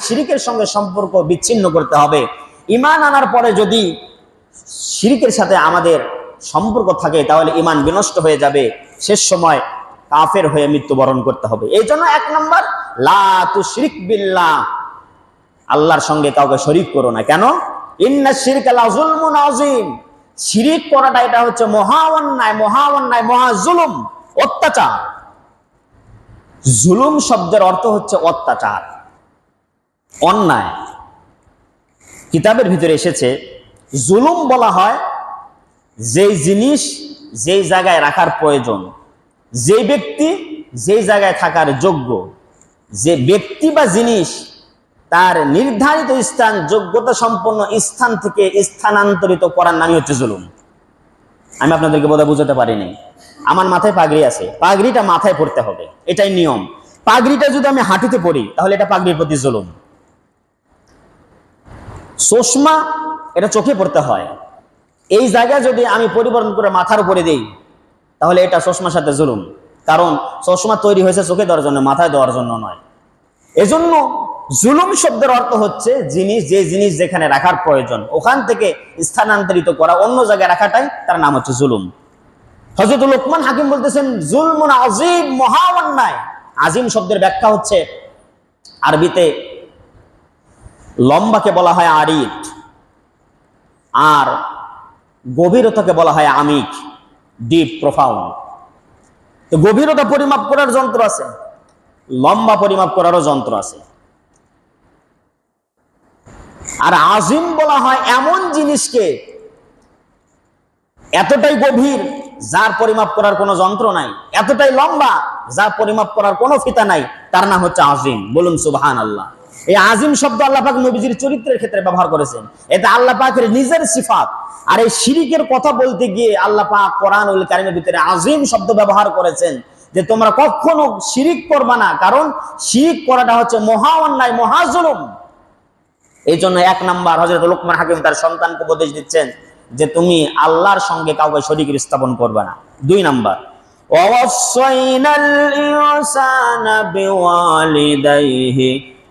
শিরিকের সঙ্গে সম্পর্ক বিচ্ছিন্ন করতে হবে। ইমান আনার পরে যদি শিরিকের সাথে আমাদের সম্পর্ক থাকে, তাহলে ইমান বিনষ্ট হয়ে যাবে। শেষ সময় কাফের হয়ে মৃত্যুবরণ করতে হবে। এই জন্য এক নম্বর, লা তুশরিক বিল্লাহ। আল্লাহর সঙ্গে কাউকে শরিক করো না। কেন? ইন্না শিরক লা শিরিক করাটা এটা হচ্ছে মহা অন্যায় মহা অন্যায় মহা জুলুম অত্যাচার। জুলুম শব্দের অর্থ হচ্ছে অত্যাচার। অন্যায়। কিতাবের ভিতরে এসেছে, জুলুম বলা হয় যেই জিনিস যেই জায়গায় রাখার প্রয়োজন। যে ব্যক্তি যেই জায়গায় থাকার যোগ্য। যে ব্যক্তি বা জিনিস তার নির্ধারিত স্থান, যোগ্যতা সম্পন্ন স্থান থেকে স্থানান্তরিত করার নামই হচ্ছে জুলুম। আমি আপনাদেরকে বোধহয় বুঝাতে পারিনি। আমার মাথায় পাগড়ি আছে। পাগড়িটা মাথায় পড়তে হবে। এটাই নিয়ম। পাগড়িটা যদি আমি হাঁটুতে পড়ি, তাহলে এটা পাগড়ির প্রতি জুলুম। চশমা এটা চোখে পড়তে হয়। এই জায়গায় যদি আমি পরিবর্তন করে মাথার উপরে দেই, তাহলে এটা চশমার সাথে জুলুম। কারণ চশমা তৈরি হয়েছে চোখে দেওয়ার জন্য, মাথায় দেওয়ার জন্য নয়। এজন্য জুলুম শব্দের অর্থ হচ্ছে জিনিস, যে জিনিস যেখানে রাখার প্রয়োজন, ওখান থেকে স্থানান্তরিত করা, অন্য জায়গায় রাখাটাই তার নাম হচ্ছে জুলুম। হজরত লোকমান হাকিম বলতেছেন, জুলমুন আজিম মহা অন্যায় আজিম শব্দের ব্যাখ্যা হচ্ছে, আরবিতে লম্বাকে বলা হয় আরিত আর গভীরতাকে বলা হয় আমিক ডিপ প্রফাউন্ড তো গভীরতা পরিমাপ করার যন্ত্র আছে, লম্বা পরিমাপ করারও যন্ত্র আছে। আর আজিম বলা হয় এমন জিনিসকে এতটাই গভীর যার পরিমাপ করার কোনো যন্ত্র নাই, এতটাই লম্বা যার পরিমাপ করার কোনো ফিতা নাই, তার নাম হচ্ছে আজিম। বলুন সুবহান আল্লাহ এই আজিম শব্দ আল্লাপাক নবীজির চরিত্রের ক্ষেত্রে ব্যবহার করেছেন। এটা আল্লাহ পাকের নিজের সিফাত। আর এই শিরিকের কথা বলতে গিয়ে আল্লাহ পাক কোরআনুল কারিমের ভিতরে আজিম শব্দ ব্যবহার করেছেন যে তোমরা কখনো শিরিক করবা না, কারণ শিরিক করাটা হচ্ছে মহা অন্যায় মহাজুলুম এই জন্য এক নাম্বার হজরত লোকমান হাকিম তার সন্তানকে উপদেশ দিচ্ছেন যে তুমি আল্লাহর সঙ্গে কাউকে শরীর স্থাপন করবে না। দুই নাম্বার অবশ্যই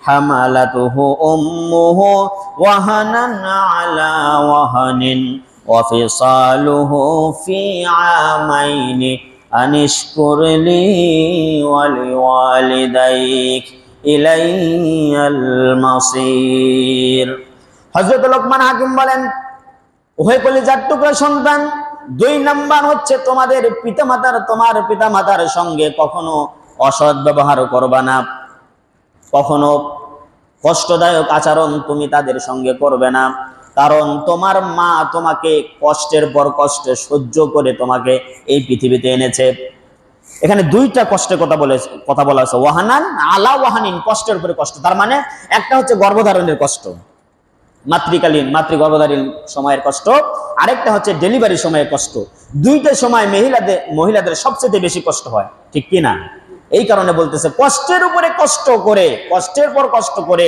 হামালাতুহু উম্মুহু ওয়াহানান আলা ওয়াহানিন ওয়াফিসালুহু ফি আমাইনি আনিশকুর লি ওয়ালিওয়ালিদাইক ইলাইয়াল মাসির। হযরত লোকমান হাকিম বলেন ওহে কলিজার টুকরা সন্তান, দুই নাম্বার হচ্ছে তোমাদের পিতামাতার, তোমার পিতামাতার সঙ্গে কখনো অসৎ ব্যবহার করবা না। কখনো কষ্টদায়ক আচরণ তুমি তাদের সঙ্গে করবে না। কারণ তোমার মা তোমাকে কষ্টের পর কষ্ট সহ্য করে তোমাকে এই পৃথিবীতে এনেছে। এখানে দুইটা কষ্টের কথা বলে, কথা বলা আছে ওয়াহানান আলা ওয়াহানিন, কষ্টের উপরে কষ্ট। তার মানে একটা হচ্ছে গর্ভধারণের কষ্ট, মাতৃকালীন মাতৃ গর্ভধারীর সময়ের কষ্ট। আরেকটা হচ্ছে ডেলিভারি সময়ের কষ্ট। দুইটা সময় মহিলাদের মহিলাদের সবচেয়ে বেশি কষ্ট হয়, ঠিক কি না? এই কারণে বলতেছে, কষ্টের উপরে কষ্ট করে, কষ্টের পর কষ্ট করে,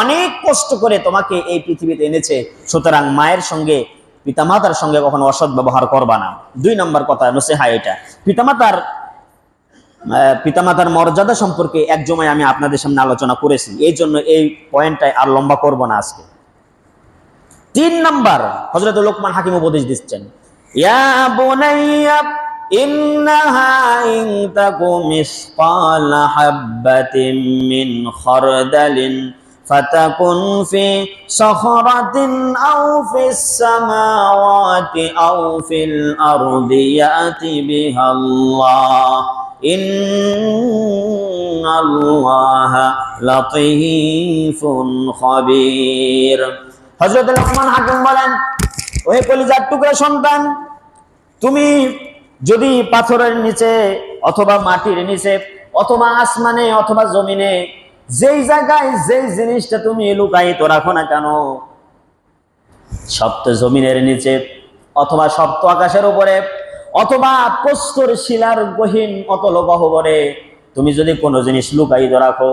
অনেক কষ্ট করে তোমাকে এই পৃথিবীতে এনেছে। সুতরাং মায়ের সঙ্গে, পিতামাতার সঙ্গে কখনো অসৎ ব্যবহার করবা না। দুই নম্বর কথা, নসেহা এটা। পিতামাতার পিতামাতার মর্যাদা সম্পর্কে এক জমায় আমি আপনাদের সামনে আলোচনা করেছি। এই জন্য এই পয়েন্টটাই আর লম্বা করব না আজকে। তিন নাম্বার হজরত লোকমান হাকিম উপদেশ দিচ্ছেন বুনাইয়া ইন্নাহা ইন তাকু মিসকালা হাববাতিন মিন খারদালিন فتكن في صخرة أو في السماوات أو في الأرض يأتي بها الله إن الله لطيف خبير হজরত লক্ষ্মণ হাকিম বলেন ওহে কলিজার টুকরা সন্তান তুমি যদি পাথরের নিচে অথবা মাটির নিচে অথবা আসমানে অথবা জমিনে যেই জায়গায় যেই জিনিসটা তুমি লুকায়িত রাখো না কেন, সপ্ত জমিনের নিচে অথবা সপ্ত আকাশের উপরে অথবা প্রস্তর শিলার গহীন অতল গহবরে তুমি যদি কোনো জিনিস লুকায়িত রাখো,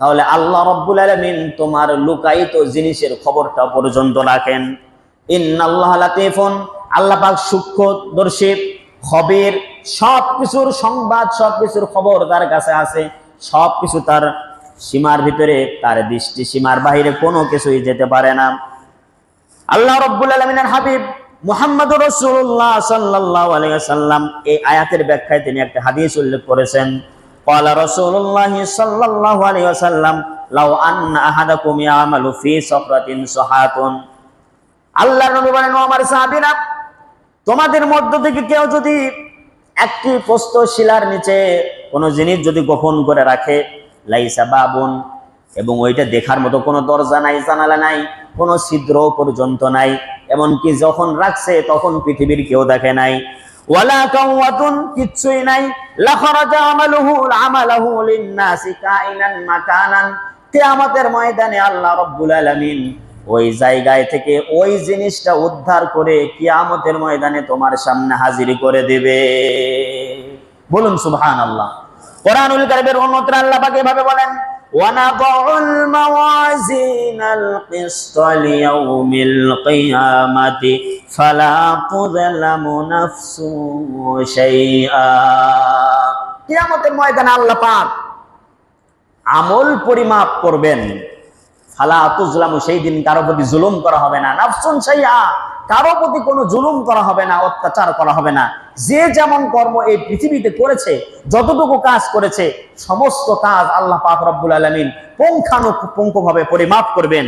তাহলে আল্লাহ রব্বুল আলমিন তোমার লুকায়িত জিনিসের খবরটা পর্যন্ত রাখেন। ইন্নাল্লাহ লাতিফুন, আল্লাহ পাক সূক্ষ্মদর্শী খবর সব কিছুর সংবাদ সব কিছুর খবর তার কাছে আছে সব কিছু তার সীমার ভিতরে তার দৃষ্টি সীমার বাহিরে কোনো কিছুই যেতে পারে না আল্লাহ রব্বুল আলমিনের হাবিব মুহাম্মদ রসুল্লাহ সাল্লাহ আলাইসাল্লাম এই আয়াতের ব্যাখ্যায় তিনি একটা হাদিস উল্লেখ করেছেন قال رسول الله صلى الله عليه وسلم لو أن أحدكم يعمل في صخرة صحات আল্লাহর নবী বলেন ও আমার সাহাবীরা তোমাদের মধ্য থেকে কেউ যদি একটি প্রস্ত শিলার নিচে কোনো জিনিস যদি গোপন করে রাখে, লাইসা বাবুন, এবং ওইটা দেখার মতো কোনো দরজা নাই, জানালা নাই, কোনো ছিদ্র পর্যন্ত নাই, এমনকি যখন রাখছে তখন পৃথিবীর কেউ দেখে নাই। কাওয়াতুন কিচ্ছুই নাই। ময়দানে আল্লাহ রাব্বুল আলামিন ওই জায়গায় থেকে ওই জিনিসটা উদ্ধার করে কিয়ামতের ময়দানে তোমার সামনে হাজির করে দেবে বলুন সুবহানাল্লাহ কোরআনুল কারীমের অন্যত্র আল্লাহ পাক এভাবে বলেন ونضع الموازين القسط ليوم القيامة فلا تظلم نفس شيئا কিয়ামতের ময়দানে আল্লাহ পাক আমল পরিমাপ করবেন ফালা তুজলামু, সেই দিন কারও প্রতি জুলুম করা হবে না। নাফসুন সাইয়া কারও প্রতি কোনো জুলুম করা হবে না, অত্যাচার করা হবে না। যে যেমন কর্ম এই পৃথিবীতে করেছে, যতটুকু কাজ করেছে, সমস্ত কাজ আল্লাহ পাক রব্বুল আলামিন পুঙ্খানুপুঙ্খভাবে পরিমাপ করবেন।